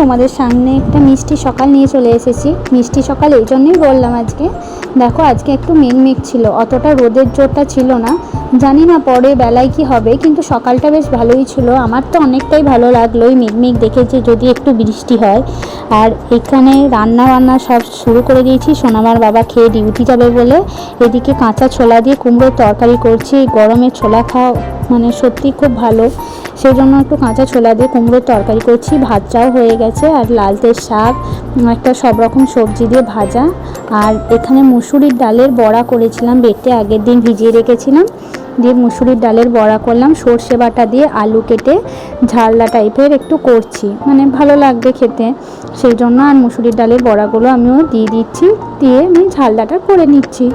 তোমাদের সামনে একটা মিষ্টি সকাল নিয়ে চলে এসেছি। মিষ্টি সকাল এই জন্যই বললাম আজকে। দেখো, আজকে একটু মেঘ মেঘ ছিল, অতটা রোদের জোরটা ছিল না। জানি না পরে বেলায় কি হবে, কিন্তু সকালটা বেশ ভালোই ছিল। আমার তো অনেকটাই ভালো লাগল ওই মেঘ মেঘ দেখে যে যদি একটু বৃষ্টি হয়। আর এখানে রান্না বান্না সব শুরু করে দিয়েছি, সোনামার বাবা খেয়ে ডিউটি যাবে বলে। এদিকে কাঁচা ছোলা দিয়ে কুমড়োর তরকারি করছি, এই গরমে ছোলা খাওয়া মানে সত্যি খুব ভালো। সেই জন্য একটু কাঁচা ছোলা দিয়ে কুমড়োর তরকারি করছি। ভাতটাও হয়ে গেছে আর লালতের শাক, একটা সব রকম সবজি দিয়ে ভাজা। আর এখানে মুসুরির ডালের বড়া করেছিলাম, বেটে আগের দিন ভিজিয়ে রেখেছিলাম। দিয়ে মুসুরির ডালের বড়া করলাম, সর্ষে বাটা দিয়ে আলু কেটে ঝালদা টাইপের একটু করছি। মানে ভালো লাগবে খেতে। সেই জন্য আর মুসুরির ডালের বড়াগুলো আমিও দিয়ে দিচ্ছি, দিয়ে আমি ঝালদাটা করে নিচ্ছি।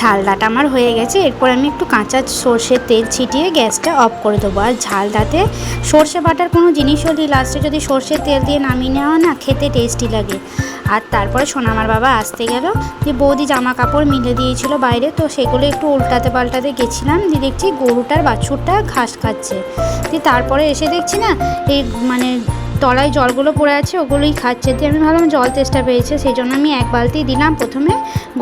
ঝালদাটা আমার হয়ে গেছে। এরপর আমি একটু কাঁচা সর্ষের তেল ছিটিয়ে গ্যাসটা অফ করে দেবো। আর ঝালদাতে সর্ষে বাটার কোনো জিনিস হলে লাস্টে যদি সর্ষের তেল দিয়ে নামিয়ে নেওয়া না, খেতে টেস্টি লাগে। আর তারপরে সোনামার বাবা আসতে গেল, যে বৌদি জামা কাপড় মিলে দিয়েছিল বাইরে, তো সেগুলো একটু উল্টাতে পাল্টাতে গেছিলাম, দিয়ে দেখছি গরুটার বাছুরটা ঘাস খাচ্ছে। দিয়ে তারপরে এসে দেখছি না, এই মানে তলায় জলগুলো পড়ে আছে, ওগুলোই খাচ্ছে। দিয়ে আমি ভাবলাম জল তেষ্টা পেয়েছে, সেই জন্য আমি এক বালতি দিলাম। প্রথমে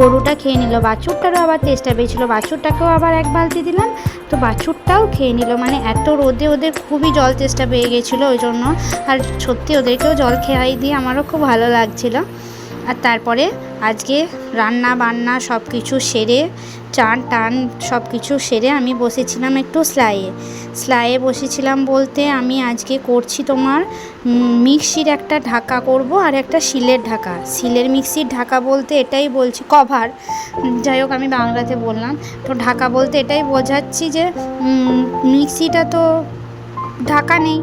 গরুটা খেয়ে নিল, বাছুরটারও আবার তেষ্টা পেয়েছিল। বাছুরটাকেও আবার এক বালতি দিলাম, তো বাছুরটাও খেয়ে নিল। মানে এত রোদে ওদের খুবই জল তেষ্টা পেয়ে গেছিল, ওই জন্য। আর সত্যি ওদেরকেও জল খেয়াই দিয়ে আমারও খুব ভালো লাগছিল। আর তারপরে আজকে রান্না বান্না সব কিছু সেরে, চান টান সব কিছু সেরে আমি বসেছিলাম একটু স্লাইয়ে। স্লাইয়ে বসেছিলাম বলতে আমি আজকে করছি তোমার মিক্সির একটা ঢাকা করব আর একটা শিলের ঢাকা। শিলের মিক্সির ঢাকা বলতে এটাই বলছি কভার যাই হোক আমি বাংলাতে বললাম। তো ঢাকা বলতে এটাই বোঝাচ্ছি যে মিক্সিটা তো ঢাকা নেই।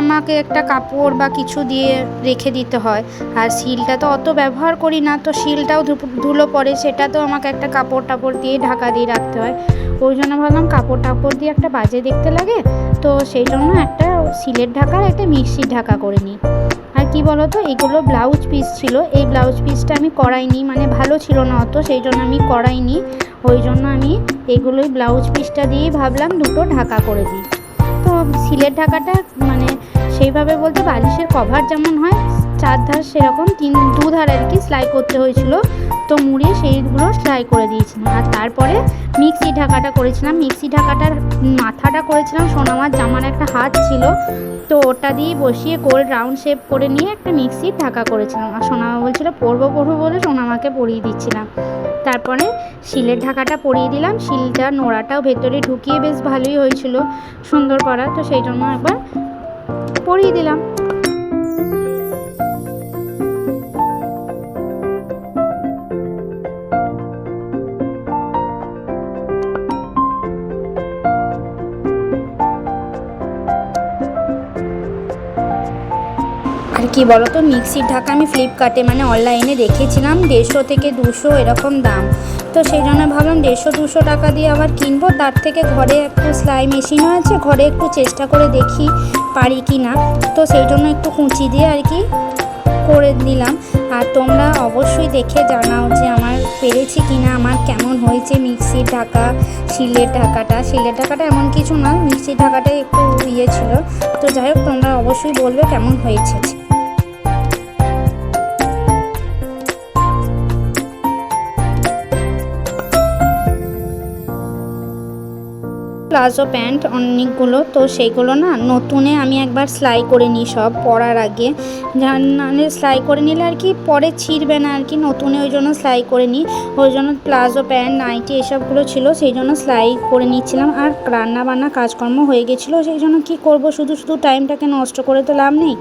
আমাকে একটা কাপড় বা কিছু দিয়ে রেখে দিতে হয়। আর শিলটা তো অত ব্যবহার করি না, তো শিলটাও ধুলো পড়ে সেটা তো আমাকে একটা কাপড় টাপড় দিয়ে ঢাকা দিয়ে রাখতে হয়। ওই জন্য ভাবলাম কাপড় টাপড় দিয়ে একটা বাজে দেখতে লাগে, তো সেই জন্য একটা শিলের ঢাকার একটা মিক্সির ঢাকা করে নিই। আর কি বলতো, এগুলো ব্লাউজ পিস ছিল, এই ব্লাউজ পিসটা আমি করাইনি মানে ভালো ছিল না অত, সেই জন্য আমি করাইনি। ওই জন্য আমি এগুলোই ব্লাউজ পিসটা দিয়েই ভাবলাম দুটো ঢাকা করে দিই। তো সিলের ঢাকাটা মানে সেইভাবে বলতে বালিশের কভার যেমন হয় চার ধার সেরকম, তিন দু ধার আর কি সেলাই করতে হয়েছিল। তো মুড়িয়ে সেইগুলো সেলাই করে দিয়েছিলাম। আর তারপরে মিক্সি ঢাকাটা করেছিলাম। মিক্সি ঢাকাটার মাথাটা করেছিলাম। সোনামার জামার একটা হাত ছিল। তো ওটা দিয়ে বসিয়ে গোল রাউন্ড শেপ করে নিয়ে একটা মিক্সির ঢাকা করেছিলাম। আর সোনামা বলছিল, পরবো পরবো বলে সোনামাকে পরিয়ে দিচ্ছিলাম। তারপরে শিলের ঢাকাটা পরিয়ে দিলাম। শিলটা নোড়াটাও ভেতরে ঢুকিয়ে বেশ ভালোই হয়েছিল সুন্দর করা। তো সেই জন্য একবার পরিয়ে দিলাম। আর কি বলতো, মিক্সির ঢাকা আমি ফ্লিপকার্টে মানে অনলাইনে দেখেছিলাম, দেড়শো থেকে দুশো এরকম দাম। তো সেই জন্য ভাবলাম দেড়শো, দুশো টাকা দিয়ে আবার কিনবো। তার থেকে ঘরে একটু সেলাই মেশিনও আছে, ঘরে একটু চেষ্টা করে দেখি পারি কি না। তো সেই জন্য একটু কুঁচি দিয়ে আর কি করে দিলাম। আর তোমরা অবশ্যই দেখে জানাও যে আমার পেরেছি কি না, আমার কেমন হয়েছে মিক্সির ঢাকা, শিলের ঢাকাটা। শিলের ঢাকাটা এমন কিছু না, মিক্সির ঢাকাটাই একটু ইয়ে ছিল। তো যাই হোক, তোমরা অবশ্যই বলবে কেমন হয়েছে। প্লাজো প্যান্ট অনেকগুলো, তো সেইগুলো না নতুনে আমি একবার সেলাই করে নিই সব পরার আগে। মানে সেলাই করে নিলে আর কি পরে ছিঁড়বে না আর কি, নতুনে ওই জন্য সেলাই করে নিই। ওই জন্য প্লাজো প্যান্ট, নাইটি এসবগুলো ছিল, সেই জন্য সেলাই করে নিচ্ছিলাম। আর রান্না বান্না কাজকর্ম হয়ে গেছিল, সেই জন্য কি করব? শুধু শুধু টাইমটাকে নষ্ট করে তো লাভ নেই।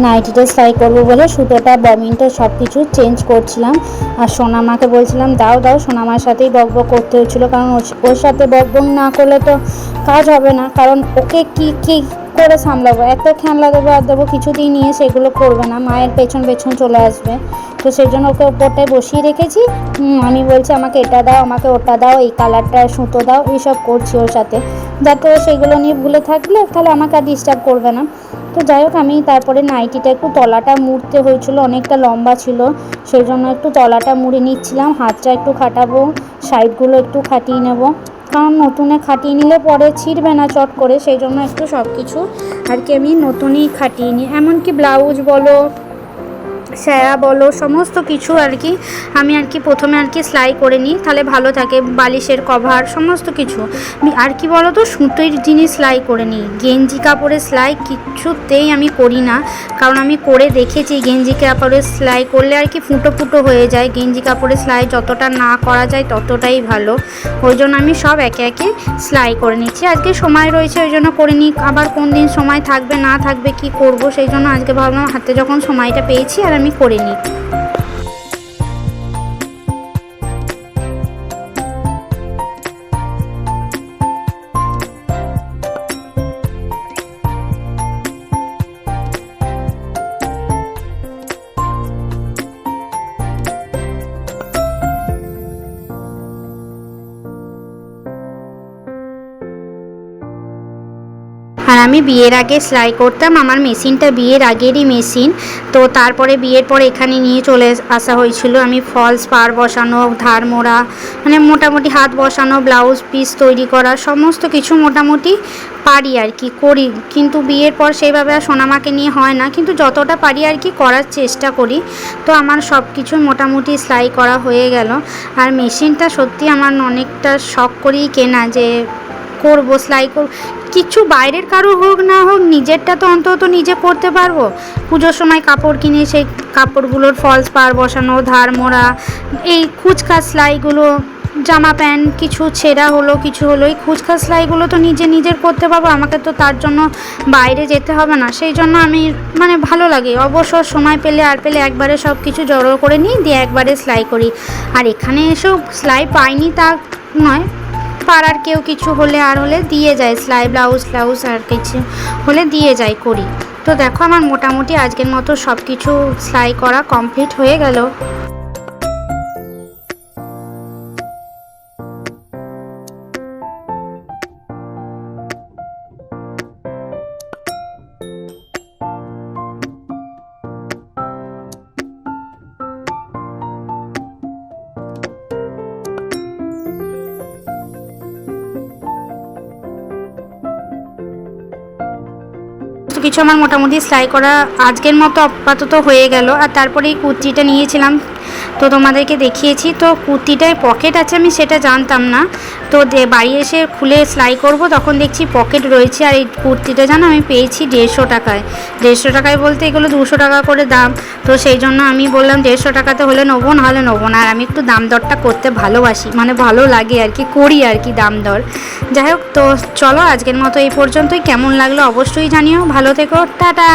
নাইটিটা সেলাই করব বলে সুতোটা, বমিনটা সব কিছু চেঞ্জ করছিলাম। আর সোনামাকে বলছিলাম, দাও দাও। সোনামার সাথেই বক বক করতে হচ্ছিল কারণ ওর- সাথে বক বক না করলে তো কাজ হবে না। কারণ ওকে কি কি করে সামলাবো? এত খেলনা দেবো আর দেবো কিছুতেই নিয়ে সেগুলো করবে না। মায়ের পেছন পেছন চলে আসবে। তো সেই জন্য ওকে ওপরটায় বসিয়ে রেখেছি। আমি বলছি, আমাকে এটা দাও, আমাকে ওটা দাও, এই কালারটা সুতো দাও। এইসব করছি ওর সাথে। যাতে ও সেগুলো নিয়ে ভুলে থাকলে তাহলে আমাকে আর ডিস্টার্ব করবে না। তো যাই হোক, আমি তারপরে নাইটিটা একটু তলাটা মুড়তে হয়েছিল, অনেকটা লম্বা ছিল। সেই জন্য একটু তলাটা মুড়ে নিচ্ছিলাম, হাতটা একটু খাটাবো, সাইডগুলো একটু খাটিয়ে নেব। কারণ নতুনে খাটিয়ে নিলে পরে ছিঁড়বে না চট করে, সেই জন্য একটু সব কিছু আর কি আমি নতুনই খাটিয়ে নিই। এমনকি ব্লাউজ বলো স্যারা বলো, সমস্ত কিছু আর কি, আমি আর কি প্রথমে আর কি সেলাই করে নিই, তাহলে ভালো থাকে, বালিশের কভার সমস্ত কিছু। আর কি বলো তো সুতোর জিনিস সেলাই করে নিই, গেঞ্জি কাপড়ে সেলাই কিচ্ছুতেই আমি করি না, কারণ আমি করে দেখেছি গেঞ্জি কাপড়ে সেলাই করলে আর কি ফুটো ফুটো হয়ে যায়, গেঞ্জি কাপড়ে সেলাই যতটা না করা যায় ততটাই ভালো। ওই জন্য আমি সব একে একে সেলাই করে নিচ্ছি। আজকে সময় রয়েছে, ওই জন্য করে নিই আবার কোন দিন সময় থাকবে, না থাকবে, কি করব, সেই জন্য আজকে ভাবলাম হাতে যখন সময়টা পেয়েছি, আর আমি করে নিই। আমি বিয়ের আগে সেলাই করতাম, আমার মেশিনটা বিয়ের আগেরই মেশিন। তো তারপরে বিয়ের পর এখানে নিয়ে চলে আসা হয়েছিল আমি ফলস, পার বসানো, ধার মোড়া মানে মোটামুটি হাত বসানো, ব্লাউজ পিস তৈরি করা, সমস্ত কিছু মোটামুটি পারি আর কি, করি। কিন্তু বিয়ের পর সেইভাবে আর সোনামাকে নিয়ে হয় না, কিন্তু যতটা পারি আর কি করার চেষ্টা করি। তো আমার সব কিছু মোটামুটি সেলাই করা হয়ে গেল। আর মেশিনটা সত্যি আমার অনেকটা শখ করেই কেনা যে করব, সেলাই করব। কিছু বাইরের কারও হোক না হোক, নিজেরটা তো অন্তত নিজে করতে পারব। পুজোর সময় কাপড় কিনে সেই কাপড়গুলোর ফলস পার বসানো, ধার মোড়া, এই খুচখা সেলাইগুলো, জামা প্যান্ট, কিছু ছেঁড়া হলো, কিছু হলো, এই খুচখা সেলাইগুলো তো নিজে নিজের করতে পারব। আমাকে তো তার জন্য বাইরে যেতে হবে না। সেই জন্য আমি মানে ভালো লাগে। অবসর সময় পেলে আর পেলে একবারে সব কিছু জড়ো করে নিই, দিয়ে একবারে সেলাই করি। আর এখানে এসেও সেলাই পাইনি তা নয়। পাড়ার কেউ কিছু হলে আর হলে দিয়ে যায়, সেলাই ব্লাউজ ব্লাউজ আর কিছু হলে দিয়ে যায় করি। তো দেখো আমার মোটামুটি আজকের মতো সব কিছু সেলাই করা কমপ্লিট হয়ে গেল। কিছু আমার মোটামুটি সেলাই করা আজকের মতো আপাতত হয়ে গেল। আর তারপরে এই কুর্তিটা নিয়েছিলাম, তো তোমাদেরকে দেখিয়েছি। তো কুর্তিটায় পকেট আছে আমি সেটা জানতাম না। তো বাড়ি এসে খুলে সেলাই করব, তখন দেখছি পকেট রয়েছে আর এই কুর্তিটা জানো আমি পেয়েছি দেড়শো টাকায়। দেড়শো টাকায় বলতে এগুলো দুশো টাকা করে দাম। তো সেই জন্য আমি বললাম দেড়শো টাকাতে হলে নেব, নাহলে নেব না। আর আমি একটু দাম দরটা করতে ভালোবাসি মানে ভালো লাগে আর কি, করি আর কি দাম দর। যাই হোক, তো চলো আজকের মতো এই পর্যন্তই। কেমন লাগল অবশ্যই জানিও। ভালো থেকো, টাটা!